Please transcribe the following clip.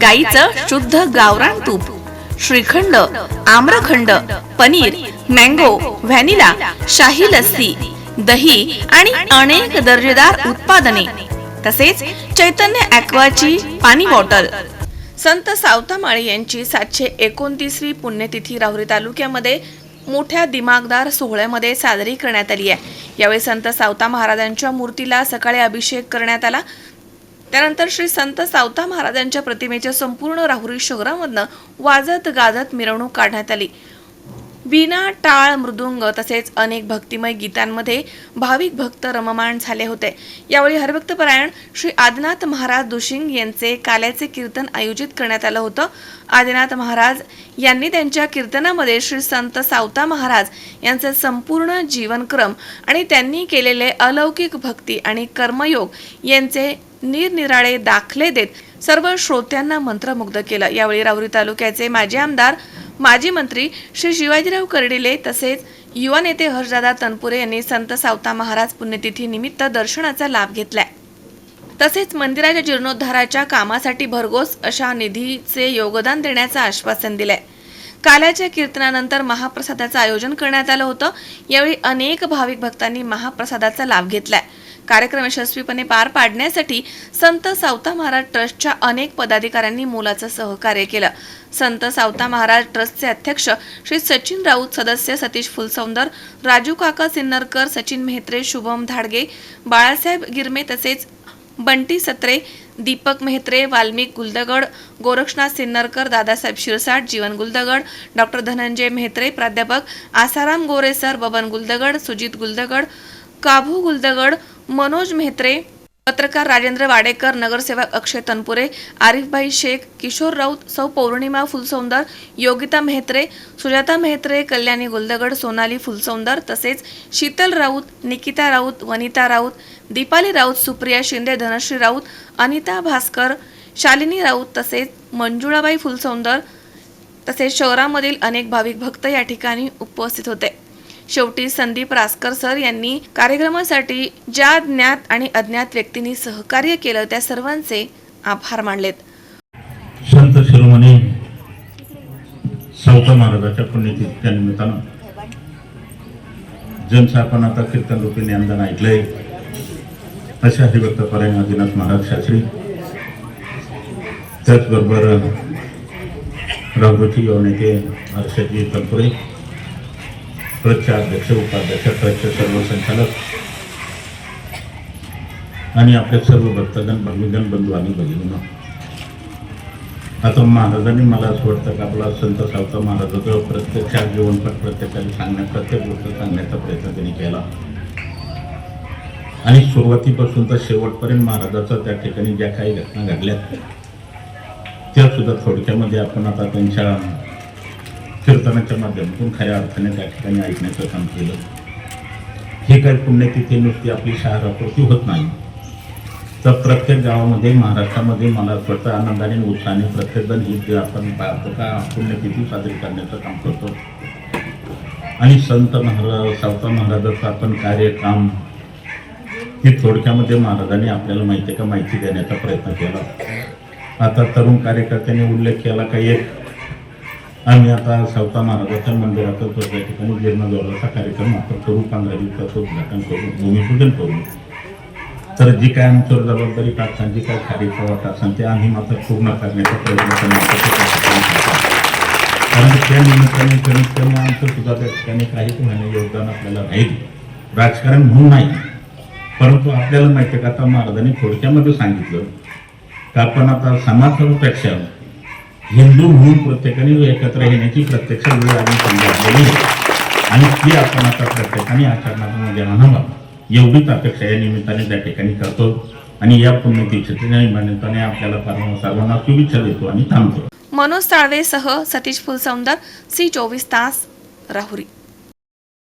गाईचं शुद्ध गावरान तूप श्रीखंड आम्रखंड पनीर मँगो व्हॅनिला शाही लस्सी दही आणि अनेक दर्जेदार उत्पादने तसेच चैतन्य ॲक्वाची पाणी बॉटल. संत सावतामाळे यांची सातशे एकोणतीसवी पुण्यतिथी राहुरी तालुक्यामध्ये मोठ्या दिमागदार सोहळ्यामध्ये साजरी करण्यात आली आहे. यावेळी संत सावता महाराजांच्या मूर्तीला सकाळी अभिषेक करण्यात आला. त्यानंतर श्री संत सावता महाराजांच्या प्रतिमेच्या संपूर्ण राहुरी शहरामधनं वाजत गाजत मिरवणूक काढण्यात आली. बिना टाळ मृदुंग तसेच अनेक भक्तिमय गीतांमध्ये भाविक भक्त रममाण झाले होते. यावेळी हरभक्तपरायण श्री आदिनाथ महाराज दुशिंग यांचे काल्याचे कीर्तन आयोजित करण्यात आलं होतं. आदिनाथ महाराज यांनी त्यांच्या कीर्तनामध्ये श्री संत सावता महाराज यांचे संपूर्ण जीवनक्रम आणि त्यांनी केलेले अलौकिक भक्ती आणि कर्मयोग यांचे निरनिराळे दाखले देत सर्व श्रोत्यांना मंत्रमुग्ध केलं. यावेळी राहुरी तालुक्याचे माजी आमदार माजी मंत्री श्री शिवाजीराव कर्डिले तसेच युवा नेते हर्षदादा तनपुरे यांनी संत सावता महाराज पुण्यतिथी निमित्त दर्शनाचा लाभ घेतलाय. तसेच मंदिराच्या जीर्णोद्धाराच्या कामासाठी भरघोस अशा निधीचे योगदान देण्याचं आश्वासन दिलंय. काल्याच्या कीर्तनानंतर महाप्रसादाचं आयोजन करण्यात आलं होतं. यावेळी अनेक भाविक भक्तांनी महाप्रसादाचा लाभ घेतलाय. कार्यक्रम यशस्वीपणे पार पाडण्यासाठी संत सावता महाराज ट्रस्टच्या अनेक पदाधिकाऱ्यांनी मोलाचं सहकार्य केलं. संत सावता महाराज ट्रस्टचे अध्यक्ष श्री सचिन राऊत सदस्य सतीश फुलसौंदर राजू काका सिन्नरकर सचिन मेहत्रे शुभम धाडगे बाळासाहेब गिरमे तसेच बंटी सत्रे दीपक मेहत्रे वाल्मिक गुलदगड गोरक्षनाथ सिन्नरकर दादासाहेब शिरसाट जीवन गुलदगड डॉक्टर धनंजय मेहत्रे प्राध्यापक आसाराम गोरेसर बबन गुलदगड सुजित गुलदगड काभू गुलदगड मनोज मेहत्रे पत्रकार राजेंद्र वाडेकर नगरसेवक अक्षय तनपुरे आरिफभाई शेख किशोर राऊत सौ पौर्णिमा फुलसौंदर योगिता मेहत्रे सुजाता मेहत्रे कल्याणी गुलदगड सोनाली फुलसौंदर तसेच शीतल राऊत निकिता राऊत वनिता राऊत दीपाली राऊत सुप्रिया शिंदे धनश्री राऊत अनिता भास्कर शालिनी राऊत तसेच मंजुळाबाई फुलसौंदर तसेच शहरामधील अनेक भाविक भक्त या ठिकाणी उपस्थित होते. शेवटी संदीप रासकर सर यांनी कार्यक्रमासाठी ज्या ज्ञात आणि अज्ञात व्यक्तींनी सहकार्य केलं त्या सर्वांचे आभार मानलेत. संत शिरोमणी सावता महाराजाच्या पुण्यतिथीच्या निमित्तानं ज्यांचं आपण आता कीर्तन रूपी ज्ञानदान ऐकलंय. अशा हरिभक्त परायण आदिनाथ महाराज शास्त्री. त्याचबरोबर राघोची नेते हर्षजी तनपुरे ट्रस्टचे अध्यक्ष उपाध्यक्ष ट्रस्टचे सर्व संचालक आणि आपले सर्व भक्तगण भगिगण बंधू आणि भगिनींना. आता महाराजांनी मला असं वाटतं की आपला संत सावता महाराजाचं प्रत्यक्षात जीवनपट प्रत्येकाला सांगण्या प्रत्येक गोष्ट सांगण्याचा प्रयत्न त्यांनी केला. आणि सुरुवातीपासून तर शेवटपर्यंत महाराजाचा त्या ठिकाणी ज्या काही घटना घडल्या त्या सुद्धा थोडक्यामध्ये आपण आता त्यांच्या कीर्तनाच्या माध्यमातून खऱ्या अर्थाने त्या ठिकाणी ऐकण्याचं काम केलं. हे काही पुण्यतिथी नुसती आपली शहरापुरती होत नाही. तर प्रत्येक गावामध्ये महाराष्ट्रामध्ये मला स्वतः आनंदाने आणि उत्साहाने प्रत्येकजण ही जे आपण पाहतो का पुण्यतिथी साजरी करण्याचं काम करतो. आणि संत महाराज सावता महाराजाचं आपण कार्यकाम हे थोडक्यामध्ये महाराजांनी आपल्याला माहिती आहे का माहिती देण्याचा प्रयत्न केला. आता तरुण कार्यकर्त्यांनी उल्लेख केला का एक आम्ही आता सावता महाराजाच्या मंदिरातच त्या ठिकाणी जीर्णोद्धाराचा कार्यक्रम आपण करू पंधरा दिवसाचं उद्घाटन करू भूमिपूजन करू. तर जी काय आमच्यावर जबाबदारी टाकतात जी काय खारीचा वाटा असेल ते आम्ही मात्र पूर्ण करण्याचा प्रयत्न कारण त्या निमित्ताने कमीत कमी आमचं सुद्धा त्या ठिकाणी काही कोणाने योगदान आपल्याला राहील राजकारण म्हणून नाही. परंतु आपल्याला माहिती आहे का आता महाराजांनी थोडक्यामध्ये सांगितलं का आपण आता समाजापेक्षा हिंदू म्हणून प्रत्येकाने एकत्र येण्याची प्रत्यक्ष वेळ आम्ही समजावलेली आहे. आणि ती आपण आता प्रत्येकाने आचरणामध्ये आणावा एवढीच अपेक्षा या निमित्ताने त्या ठिकाणी करतो आणि या पुण्यतिथीच्या निमित्ताने आपल्याला सर्व- सर्वांना शुभेच्छा देतो आणि थांबतो. मनोज साळवेसह सतीश फुलसौंदर सी चोवीस तास राहुरी.